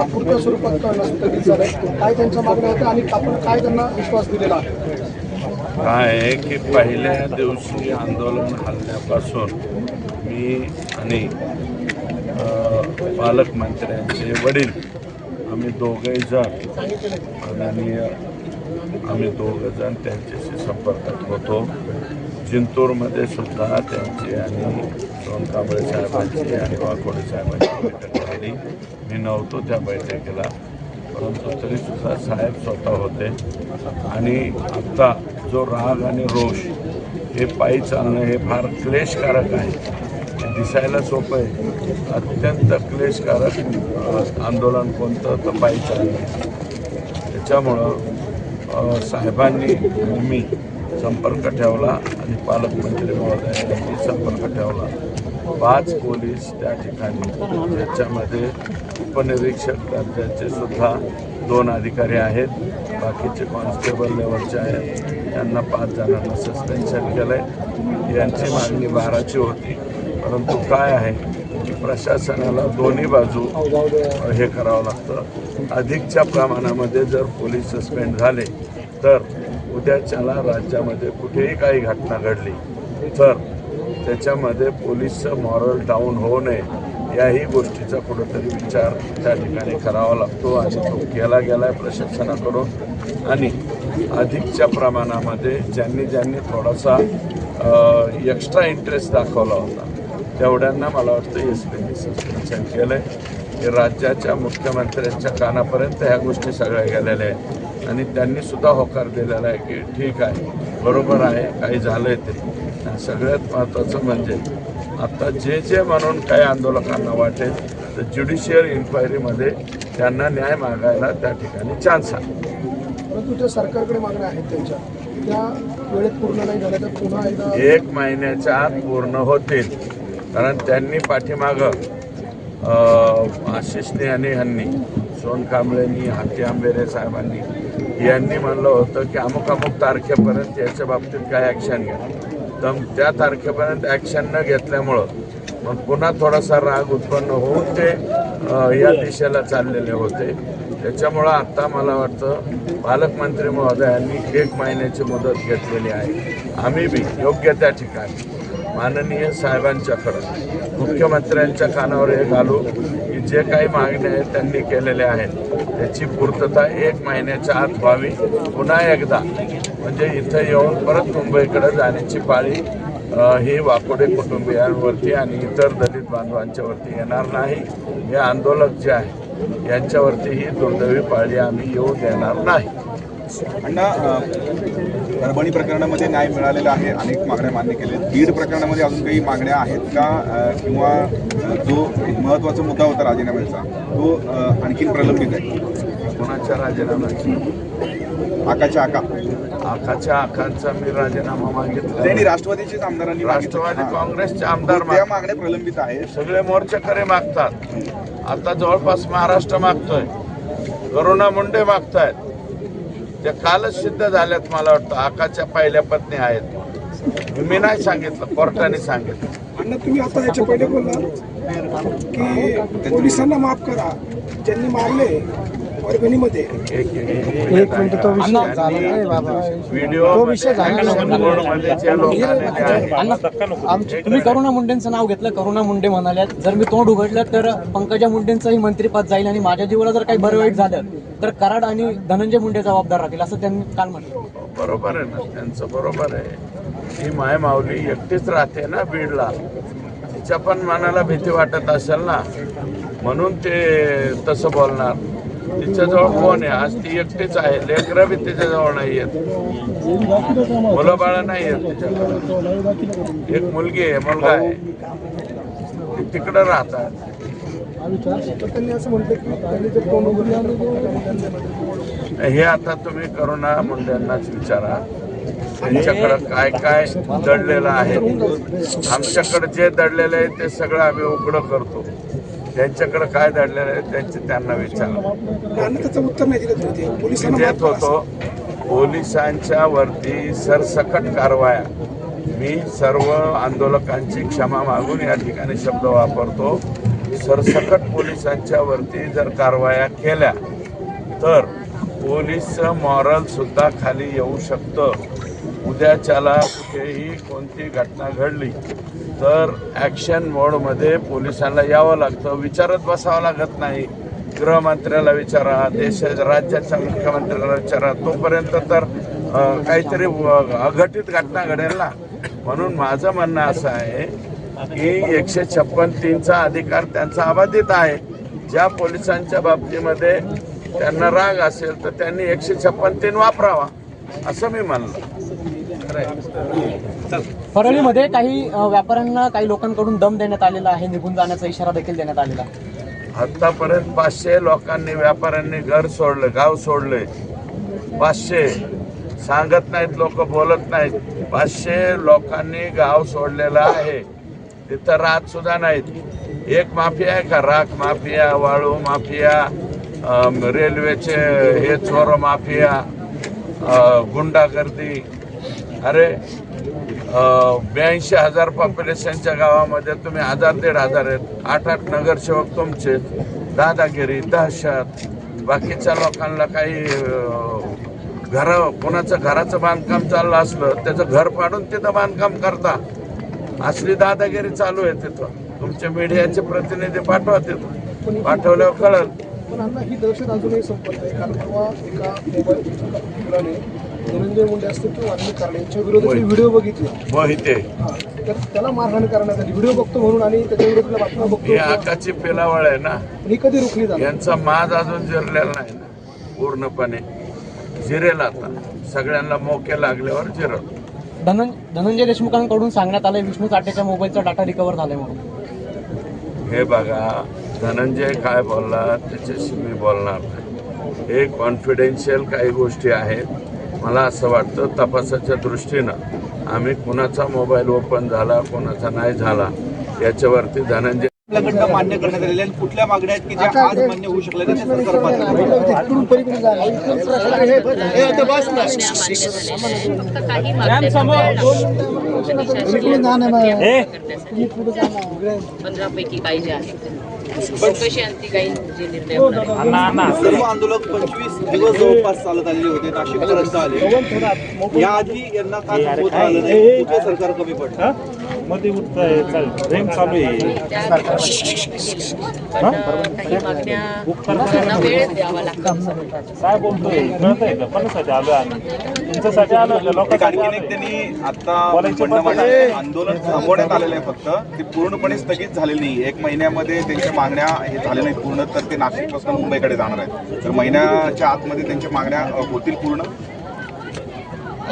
अपूर्ण स्वरूपात करणं स्थगित झालंय काय त्यांच्या मागण्या होत्या आणि आपण काय त्यांना विश्वास दिलेला आहे? काय आहे की पहिल्या दिवशी आंदोलन हल्ल्यापासून मी आणि पालकमंत्र्यांचे वडील आम्ही दोघंही जण माननीय आम्ही दोघं जण त्यांच्याशी संपर्कात होतो. जिंतूरमध्ये सुद्धा त्यांची आणि दोन कांबळे साहेबांची आणि वाकोडे साहेबांची बैठक झाली मी नव्हतो त्या बैठकीला. परंतु तरीसुद्धा साहेब स्वतः होते. आणि आत्ता जो राग आणि रोष हे पायी चालणं हे फार क्लेशकारक आहे. दिसायला सोपं आहे. अत्यंत क्लेशकारक आंदोलन कोणतं तर पायी चालणं. त्याच्यामुळं साहेबांनी मी संपर्क ठेवला आणि पालकमंत्री महोदयांनी संपर्क पाच पोलीस त्या ठिकाणी ज्याच्यामध्ये उपनिरीक्षक दर्जाचे सुद्धा दोन अधिकारी आहेत. बाकीचे कॉन्स्टेबल लेवलचे आहेत. त्यांना पाच जणांना सस्पेन्शन केलं आहे यांची मागणी बाराची होती. परंतु काय आहे? प्रशासनाला दोन्ही बाजू हे करावं लागतं. अधिकच्या प्रमाणामध्ये जर पोलीस सस्पेंड झाले तर उद्याच्याला राज्यामध्ये कुठेही काही घटना घडली तर त्याच्यामध्ये पोलीसचं मॉरल डाऊन होऊ नये याही गोष्टीचा कुठंतरी विचार त्या ठिकाणी करावा लागतो आणि तो केला गेला आहे प्रशासनाकडून. आणि अधिकच्या प्रमाणामध्ये ज्यांनी ज्यांनी थोडासा एक्स्ट्रा इंटरेस्ट दाखवला होता तेवढ्यांना मला वाटतं एस पीने सस्पेन्शन केलं आहे की राज्याच्या मुख्यमंत्र्यांच्या कानापर्यंत ह्या गोष्टी सगळ्या गेलेल्या आहेत. आणि त्यांनीसुद्धा होकार दिलेला आहे की ठीक आहे बरोबर आहे काही झालं आहे ते. आणि सगळ्यात महत्त्वाचं म्हणजे आता जे जे म्हणून काही आंदोलकांना वाटेल तर ज्युडिशियल इन्क्वायरीमध्ये त्यांना न्याय मागायला त्या ठिकाणी चान्स आहे. परंतु ज्या सरकारकडे मागण्या आहेत त्यांच्या. त्या वेळेत पूर्ण नाही झाल्या तर पुन्हा एकदा एक महिन्याच्या आत पूर्ण होतील. कारण त्यांनी पाठीमागं अ, आशिषने आणि ह्यांनी सोन कांबळेंनी हाती आंबेरे साहेबांनी यांनी म्हणलं होतं की अमुक अमुक तारखेपर्यंत याच्या बाबतीत काय ॲक्शन घ्या. तर त्या तारखेपर्यंत ॲक्शन न घेतल्यामुळं मग पुन्हा थोडासा राग उत्पन्न होऊन ते या दिशेला चाललेले होते. त्याच्यामुळं आत्ता मला वाटतं पालकमंत्री महोदयांनी एक महिन्याची मुदत घेतलेली आहे. आम्ही बी योग्य त्या ठिकाणी. माननीय साहेबांच्याकडं मुख्यमंत्र्यांच्या कानावर हे घालू की जे काही मागण्या आहेत त्यांनी केलेल्या आहेत. त्याची पूर्तता एक महिन्याच्या आत व्हावी. पुन्हा एकदा म्हणजे इथं येऊन परत मुंबईकडे जाण्याची पाळी ही वाकोडे कुटुंबियांवरती आणि इतर दलित बांधवांच्यावरती येणार नाही. हे आंदोलक जे आहे यांच्यावरती ही दुर्दैवी पाळी आम्ही येऊ देणार नाही. अण्णा परभणी प्रकरणामध्ये न्याय मिळालेला आहे अनेक मागण्या मान्य केल्या आहेत. बीड प्रकरणामध्ये अजून काही मागण्या आहेत का? किंवा जो एक महत्त्वाचा मुद्दा होता राजीनाम्याचा तो आणखीन प्रलंबित आहे? कोणाच्या राजीनाम्याची आकाच्या आका. आखाच्या आखांचा मी राजीनामा मागितला. त्यांनी राष्ट्रवादीचेच आमदारांनी. राष्ट्रवादी. काँग्रेसचे आमदार मागण्या प्रलंबित आहेत. सगळे मोर्चेकरी मागतात. आता जवळपास महाराष्ट्र मागतोय. करुणा मुंडे मागतायत. त्या कालच सिद्ध झाल्यात मला वाटतं. आकाच्या पहिल्या पत्नी आहेत. मी नाही सांगितलं कोर्टाने सांगितलं. अण्णा तुम्ही आता याच्या पहिले बोलला की पोलिसांना माफ करा. ज्यांनी मारले परभणीमध्ये एक तुम्ही करुणा मुंडेंचं नाव घेतलं करुणा मुंडे म्हणाल्या जर मी तोंड उघडलं तर पंकजा मुंडेंचंही मंत्रीपद जाईल आणि माझ्या जीवाला जर काही बरं वाईट झालं तर कराड आणि धनंजय मुंडे जबाबदार राहतील असं त्यांनी काल म्हटलं. बरोबर आहे ना त्यांचं बरोबर आहे. ही माय माऊली एकटीच राहते ना बीडला. तिच्या पण मनाला भीती वाटत असेल ना. म्हणून ते तसं बोलणार. तिच्याजवळ कोण आहे? आज ती एकटीच आहे. लेकरं बी तिच्याजवळ नाही आहेत. मुलं बाळं नाही आहेत तिच्याकडे. एक मुलगी आहे मुलगा आहे. ती तिकडं राहतात. हे आता तुम्ही करुणा मुंडेंनाच विचारा. त्यांच्याकडं काय काय दडलेलं आहे? आमच्याकडे जे दडलेलं आहे ते सगळं आम्ही उघडं करतो. त्यांच्याकडे काय दडलेलं आहे त्यांचे त्यांना विचारा अण्णा त्याचं उत्तर नाही दिलं तुम्ही ते. पोलिसांना मी माफ देत. होतो पोलिसांच्या वरती सरसकट कारवाया मी सर्व आंदोलकांची क्षमा मागून या ठिकाणी शब्द वापरतो सरसकट पोलिसांच्या वरती जर कारवाया केल्या तर पोलीसचं मॉरल सुद्धा खाली येऊ शकतं उद्याच्याला कुठेही कोणती घटना घडली तर ॲक्शन मोडमध्ये पोलिसांना यावं लागतं. विचारत बसावं लागत नाही. गृहमंत्र्याला विचारा देश राज्याच्या मुख्यमंत्र्याला विचारा. तोपर्यंत तर काहीतरी अघटित घटना घडेल ना. म्हणून माझं म्हणणं असं आहे की एकशे छप्पन तीनचा अधिकार त्यांचा अबाधित आहे. ज्या पोलिसांच्या बाबतीमध्ये त्यांना राग असेल तर त्यांनी एकशे छप्पन तीन वापरावा. असं मी म्हणलं. परळीमध्ये काही व्यापाऱ्यांना काही लोकांकडून दम देण्यात आलेला आहे निघून जाण्याचा इशारा देखील देण्यात आलेला आतापर्यंत पाचशे लोकांनी व्यापाऱ्यांनी घर सोडलं गाव सोडले. पाचशे. सांगत नाहीत लोक बोलत नाहीत. पाचशे लोकांनी गाव सोडलेलं आहे. तिथं राहत सुद्धा नाहीत. एक माफिया आहे का? राख माफिया वाळू माफिया रेल्वेचे हे चोर माफिया गुंडागर्दी. अरे ब्याऐंशी हजार पॉप्युलेशनच्या गावामध्ये तुम्ही हजार दीड हजार आहेत. आठ आठ नगरसेवक तुमचे दादागिरी दहशत बाकीच्या लोकांना काही घरं कोणाचं घराचं बांधकाम चाललं असलं त्याचं घर पाडून तिथं बांधकाम करता. असली दादागिरी चालू आहे तिथं. तुमचे मीडियाचे प्रतिनिधी पाठवा तिथं. पाठवल्यावर कळल. पण ही दहशत अजूनही संपत नाही. कारण धनंजय मुंडे असतील किंवा अन्य कारण यांच्या विरोधात व्हिडिओ बघितले. मोहिते हा. तर त्याला मारहाण करण्यात आली व्हिडिओ बघतो म्हणून आणि त्याच्या विरोधातल्या बातम्या ही बघतो आकाची पेलावळ आहे ना. ही कधी रोखली जाणार? यांचा माज अजून जिरलेला नाही ना. पूर्णपणे जिरेल आता. सगळ्यांना मोके लागल्यावर जिरल. धनं धनंजय देशमुखांकडून सांगण्यात आलंय विष्णू चाटेच्या मोबाईलचा डाटा रिकव्हर झालाय म्हणून. हे बघा धनंजय काय बोलला? त्याच्याशी मी बोलणार नाही. हे कॉन्फिडेन्शियल काही गोष्टी आहेत. मला असं वाटतं तपासाच्या दृष्टीनं आम्ही कुणाचा मोबाईल ओपन झाला कोणाचा नाही झाला याच्यावरती धनंजय आपल्याकडनं मान्य करण्यात आणि कुठल्या मागण्या आहेत की ज्या आज मान्य होऊ शकल्या नाही त्या सरकार मान्य करेल? तिकडून पलीकडे जायला इकडून प्रश्न आहे. हे आता बस ना. फक्त काही पंधरा पैकी काही जे आहेत चौकशी अंती काही जे निर्णय होणार आहेत. सर्व आंदोलक पंचवीस दिवस जवळपास चालत आलेले होते नाशिक पर्यंत आले याआधी यांना का थांबवता आलं नाही. कुठे सरकार कमी पडलं. मध्ये उठतंय चालेल रेम चालू आहे. काय बोलतोय? कळतंय का? कोणासाठी आलोय आम्ही? तुमच्यासाठी आलो का? एक लोकांसाठी आणखीन एक आलोय? त्यांनी आता बोलायची म्हणणं पद्धत मांडलं, आंदोलन थांबवण्यात आलेलं आहे फक्त. ते पूर्णपणे स्थगित झालेलं नाही. एक महिन्यामध्ये त्यांच्या मागण्या हे झाल्या नाहीत पूर्ण. तर ते नाशिकपासून मुंबईकडे जाणार आहेत. तर महिन्याच्या आतमध्ये त्यांच्या मागण्या अ, होतील पूर्ण.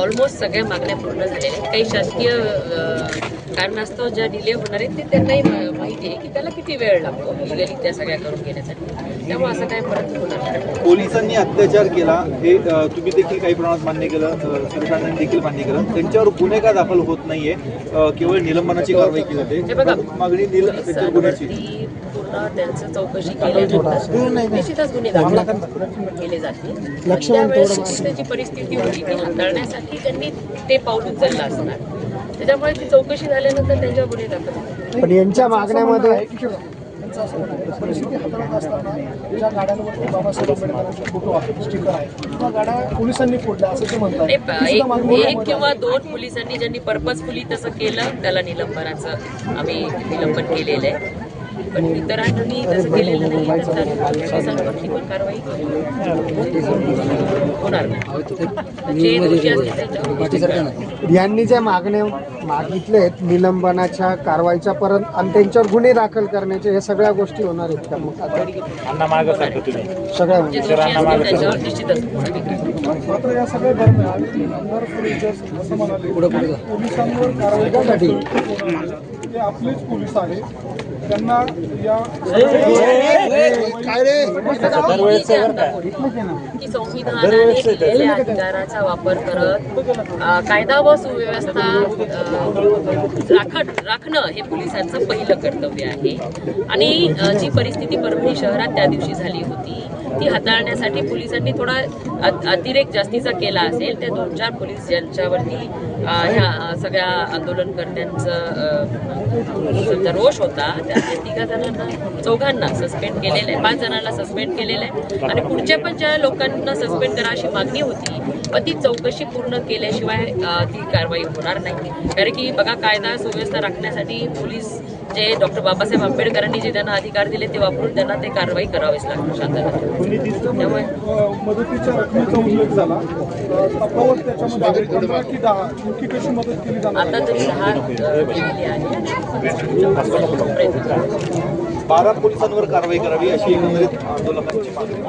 ऑलमोस्ट सगळ्या मागण्या पूर्ण झालेल्या आहेत. काही शासकीय कारणास्तव ज्या डिले होणार आहेत ते त्यांनाही माहिती आहे की त्याला किती वेळ लागतो लिगली त्या सगळ्या करून घेण्यासाठी. त्यामुळे असं काय परत होणार नाही. पोलिसांनी अत्याचार केला हे तुम्ही देखील काही प्रमाणात मान्य केलं सुरेशांनी देखील मान्य केलं. त्यांच्यावर गुन्हे का दाखल होत नाहीये? केवळ निलंबनाची कारवाई केली हे जाते बघा. मागणी गुन्ह्याची. त्यांचं चौकशी केल्यानंतर निश्चितच गुन्हे दाखल केले जातील. आणि त्यावेळेस त्याची परिस्थिती होती ती हाताळण्यासाठी त्यांनी ते पाऊल उचललं असणार. त्याच्यामुळे ती चौकशी झाल्यानंतर त्यांच्यावर गुन्हे दाखल. पण यांच्या मागण्यामध्ये त्यांचं असं म्हणणं आहे, परिस्थिती हाताळत असताना ज्या गाड्यांवरती बाबासाहेब आंबेडकरांचे फोटो आहे स्टिकर आहे त्या गाड्या पोलिसांनी फोडल्या असं ते म्हणतात. नाही, प- एक एक किंवा दोन पोलिसांनी ज्यांनी पर्पजफुली तसं केलं त्याला निलंबनाचं आम्ही निलंबन केलेलं आहे. पण इतरांनी तसं केलेलं नाही तर त्या पोलिसांवरती पण कारवाई होणार नाही. जे दोषी असतील त्यांच्यावर यांनी ज्या मागण्या मागितलेत निलंबनाच्या कारवाईच्या परत आणि त्यांच्यावर गुन्हे दाखल करण्याचे हे सगळ्या गोष्टी होणार आहेत का मग? आता अण्णा मागं सारखं तुम्ही. सगळ्या जे दोषी असतील त्यांच्यावर निश्चितच. कारवाई करणार. मात्र या सगळ्या दरम्यान आमदार सुरेश जस असं म्हणाले. पोलिसांवर कारवाई करण्यासाठी. ते आपलेच पोलीस आहेत त्यांना या की? संविधानाने दिलेल्या अधिकाराचा वापर करत अ, कायदा व सुव्यवस्था अ, राखण राखणं हे पोलिसांचं पहिलं कर्तव्य आहे. आणि अ, जी परिस्थिती परभणी शहरात त्या दिवशी झाली होती ती हाताळण्यासाठी पोलिसांनी थोडा अतिरेक जास्तीचा केला असेल त्या दोन चार पोलीस ज्यांच्यावरती ह्या सगळ्या आंदोलनकर्त्यांचं रोष होता त्या तिघा जणांना चौघांना सस्पेंड केलेलं आहे. पाच जणांना सस्पेंड केलेलं आहे. आणि पुढच्या पण ज्या लोकांना सस्पेंड करा अशी मागणी होती पण ती चौकशी पूर्ण केल्याशिवाय ती कारवाई होणार नाही. कारण की बघा कायदा सुव्यवस्था राखण्यासाठी पोलीस जे डॉक्टर बाबासाहेब आंबेडकरांनी जे त्यांना अधिकार दिले ते वापरून त्यांना ते कारवाई करावीच लागते शांतता त्यामुळे मदतीच्या रकमेचा उल्लेख झाला. आता तरी दहा केलेली आहे. बारा पोलिसांवर कारवाई करावी अशी एकंदरीत आंदोलकांची मागणी.